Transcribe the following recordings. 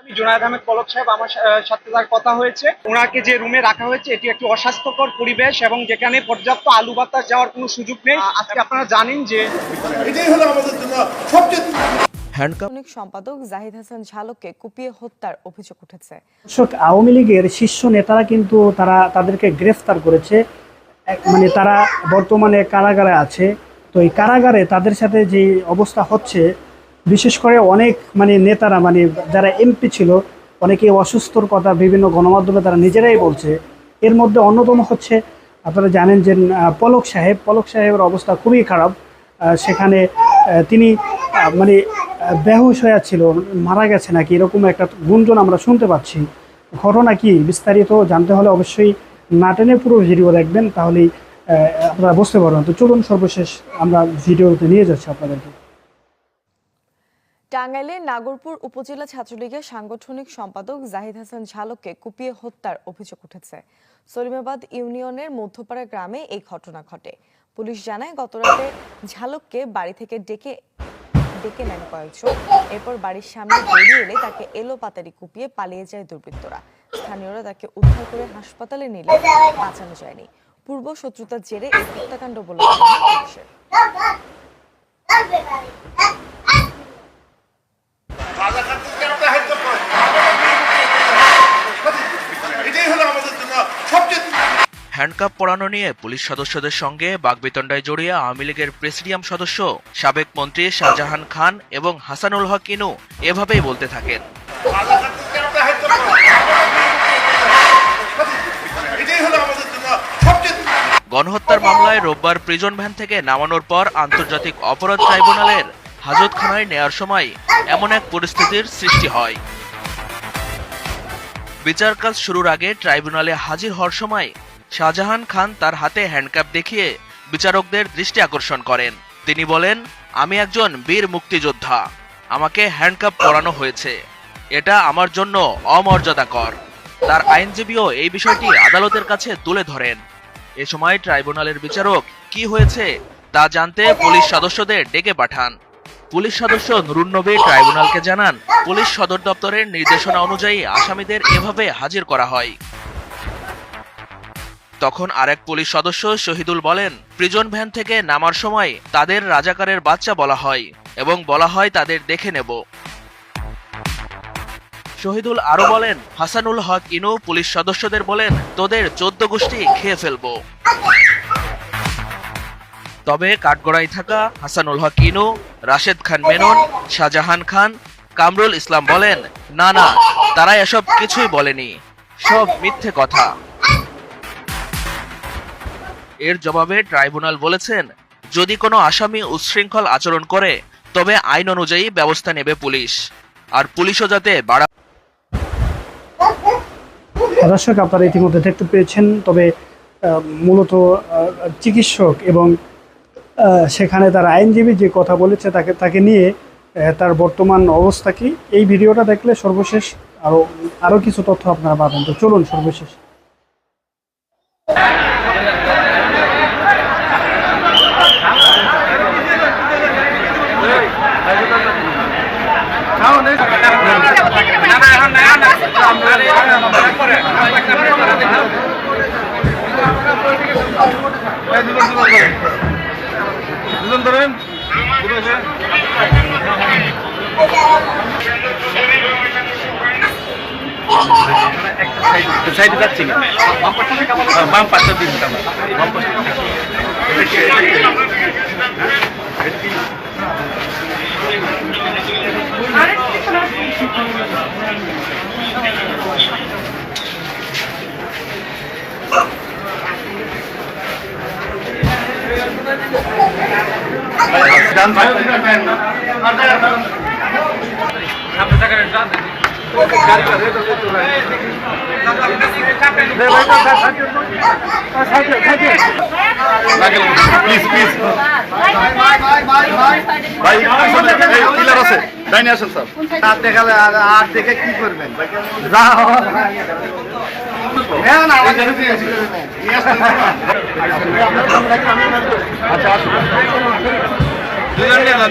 আমি জোনায়েদ আহমেদ পলক সাহেব আমার সাথে তার কথা হয়েছে। ওনাকে যে রুমে রাখা হয়েছে এটি একটি অস্বাস্থ্যকর পরিবেশ এবং যেখানে পর্যাপ্ত আলু বাতাস যাওয়ার কোনো সুযোগ নেই। আজকে আপনারা জানেন যে এটাই হলো আমাদের জন্য সবচেয়ে হ্যান্ডকাপ সম্পাদক জাহিদ হাসান ঝালককে কুপিয়ে হত্যার অভিযোগ উঠেছে। আওয়ামী লীগের শীর্ষ নেতারা কিন্তু তারা তাদেরকে গ্রেফতার করেছে। মানে তারা বর্তমানে কারাগারে আছে। তো এই কারাগারে তাদের সাথে যে অবস্থা হচ্ছে বিশেষ করে অনেক মানে নেতারা মানে যারা এমপি ছিল, অনেকে অসুস্থর কথা বিভিন্ন গণমাধ্যমে তারা নিজেরাই বলছে। এর মধ্যে অন্যতম হচ্ছে, আপনারা জানেন যে পলক সাহেব, পলক সাহেবের অবস্থা খুবই খারাপ। সেখানে তিনি মানে বেহুশ হয়ে ছিল, মারা গেছে নাকি, এরকম একটা গুঞ্জন আমরা শুনতে পাচ্ছি। ঘটনা কি, বিস্তারিত জানতে হলে অবশ্যই না টেনে পুরো ভিডিও দেখবেন, তাহলেই আপনারা বুঝতে পারবেন। তো চলুন সর্বশেষ আমরা ভিডিওতে নিয়ে যাচ্ছি আপনাদেরকে। টাঙ্গাইলের নাগরপুর উপজেলা ছাত্রলীগের সাংগঠনিক সম্পাদক জাহিদ হাসান ঝালককে কুপিয়ে হত্যার অভিযোগ উঠেছে। সলিমাবাদ ইউনিয়নের মধ্যপাড়া গ্রামে এই ঘটনা ঘটে। পুলিশ জানায়, গতরাতে ঝালককে বাড়ি থেকে ডেকে ডেকে নেন কয়েকজন। এরপর বাড়ির সামনে বেরিয়ে এলে তাকে এলো পাতারি কুপিয়ে পালিয়ে যায় দুর্বৃত্তরা। স্থানীয়রা তাকে উদ্ধার করে হাসপাতালে নিলে, বাঁচানো যায়নি। পূর্ব শত্রুতার জেরে এই হত্যাকাণ্ড বলে এটাই হলো আমাদের জন্য সবচেয়ে হ্যান্ডকাপ পরানো নিয়ে পুলিশ সদস্যদের সঙ্গে বাগবিতণ্ডায় জড়িয়ে আওয়ামী লীগের প্রেসিডিয়াম সদস্য, সাবেক মন্ত্রী শাহজাহান খান এবং হাসানুল হক ইনু এভাবেই বলতে থাকেন। গণহত্যার মামলায় রোববার প্রিজন ভ্যান থেকে নামানোর পর আন্তর্জাতিক অপরাধ ট্রাইব্যুনালের হাজতখানায় নেয়ার সময় এমন এক পরিস্থিতির সৃষ্টি হয়। বিচার কাজ শুরুর আগে ট্রাইব্যুনালে হাজির হওয়ার সময় শাহজাহান খান তার হাতে হ্যান্ডকাপ দেখিয়ে বিচারকদের দৃষ্টি আকর্ষণ করেন। তিনি বলেন, আমি একজন বীর মুক্তিযোদ্ধা। আমাকে হ্যান্ডকাপ পরানো হয়েছে। এটা আমার জন্য অমর্যাদাকর। তার আইনজীবীও এই বিষয়টি আদালতের কাছে তুলে ধরেন। এ সময় ট্রাইব্যুনালের বিচারক কি হয়েছে তা জানতে পুলিশ সদস্যদের ডেকে পাঠান। পুলিশ সদস্য নুরুন্নবী ট্রাইব্যুনালকে জানান, পুলিশ সদর দপ্তরের নির্দেশনা অনুযায়ী আসামিদের এভাবে হাজির করা হয়। তখন আরেক পুলিশ সদস্য শহীদুল বলেন, প্রিজন ভ্যান থেকে নামার সময় তাদের রাজাকারের বাচ্চা বলা হয় এবং বলা হয় তাদের দেখে নেব। শহীদুল আরও বলেন, হাসানুল হক ইনু পুলিশ সদস্যদের বলেন, তোদের চোদ্দ গোষ্ঠী খেয়ে ফেলব। তবে কাঠগড়ায় থাকা হাসানুল হক ইনু, রাশেদ খান মেনন, শাহজাহান খান, কামরুল ইসলাম বলেন, না না, তারা এসব কিছুই বলেনি, সব মিথ্যে কথা। এর জবাবে ট্রাইব্যুনাল বলেছেন, যদি কোনো আসামি উচ্ছৃঙ্খল আচরণ করে, তবে আইন অনুযায়ী ব্যবস্থা নেবে পুলিশ। আর পুলিশও যাতে বাড়া দর্শক, আপনারা ইতিমধ্যে দেখতে পেয়েছেন, তবে মূলত চিকিৎসক এবং সেখানে তার আইনজীবী যে কথা বলেছে তাকে তাকে নিয়ে তার বর্তমান অবস্থা কি? এই ভিডিওটা দেখলে সর্বশেষ আরও আরও কিছু তথ্য আপনারা পাবেন। তো চলুন সর্বশেষ। সাইডে যাচ্ছি না বাম পাশটা দিন বাম ডান প্লিজ প্লিজ ভাই পিলার আছে। ডাইনে আসেন স্যার। আর দেখালে আর আর দেখে কি করবেন? হ্যাঁ না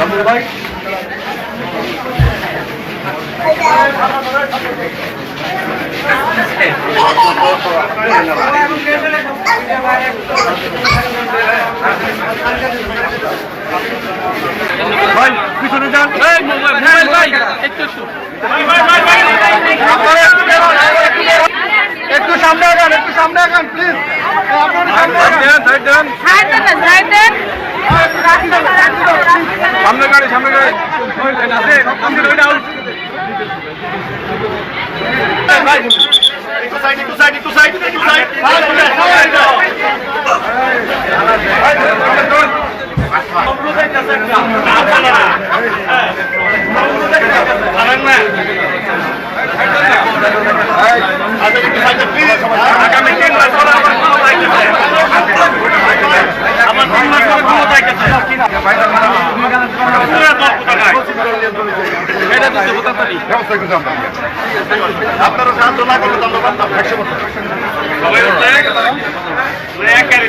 দুজনে ভাই পিছনে যান ভাই একটু সামনে আগান একটু সামনে আগান প্লিজ সাইড দেন সাইড দেন সামনে গাড়ি সামনে গাড়ি আছে সামনে গাড়ি আউট ভাই একটু সাইড একটু সাইড একটু সাইড একটু সাইড আগামী তিন মাস পরে আমার কোনো যাইতেছে আমার তিন মাস পরে কোনো যাইতেছে এটা দিতে হতে পারি আপনারা সাহায্য না করলে তো আমরা পারতাম একশো বছর সবাই হচ্ছে এক গাড়ি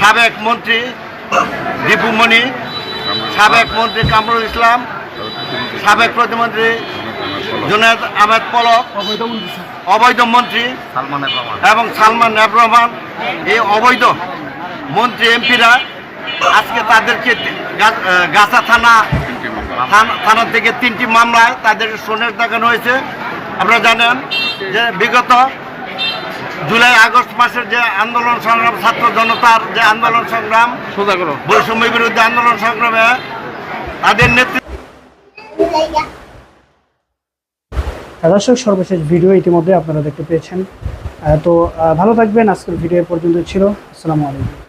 সাবেক মন্ত্রী দীপু মণি সাবেক মন্ত্রী কামরুল ইসলাম, সাবেক প্রতিমন্ত্রী জুনায়দ আহমেদ পলক, অবৈধ মন্ত্রী এবং সালমান এফ রহমান। এই অবৈধ মন্ত্রী এমপিরা আজকে তাদেরকে গাছা থানা- থানা থেকে তিনটি মামলায় তাদের সোনের দেখানো হয়েছে। আপনারা জানেন যে বিগত জুলাই আগস্ট মাসের যে আন্দোলন সংগ্রাম ছাত্র জনতার যে আন্দোলন সংগ্রাম সোজা বৈষম্য বিরুদ্ধে আন্দোলন সংগ্রামে তাদের নেতৃত্ব দর্শক সর্বশেষ ভিডিও ইতিমধ্যে আপনারা দেখতে পেয়েছেন। তো আহ, ভালো থাকবেন। আজকের ভিডিও পর্যন্ত ছিল। আসসালামু আলাইকুম।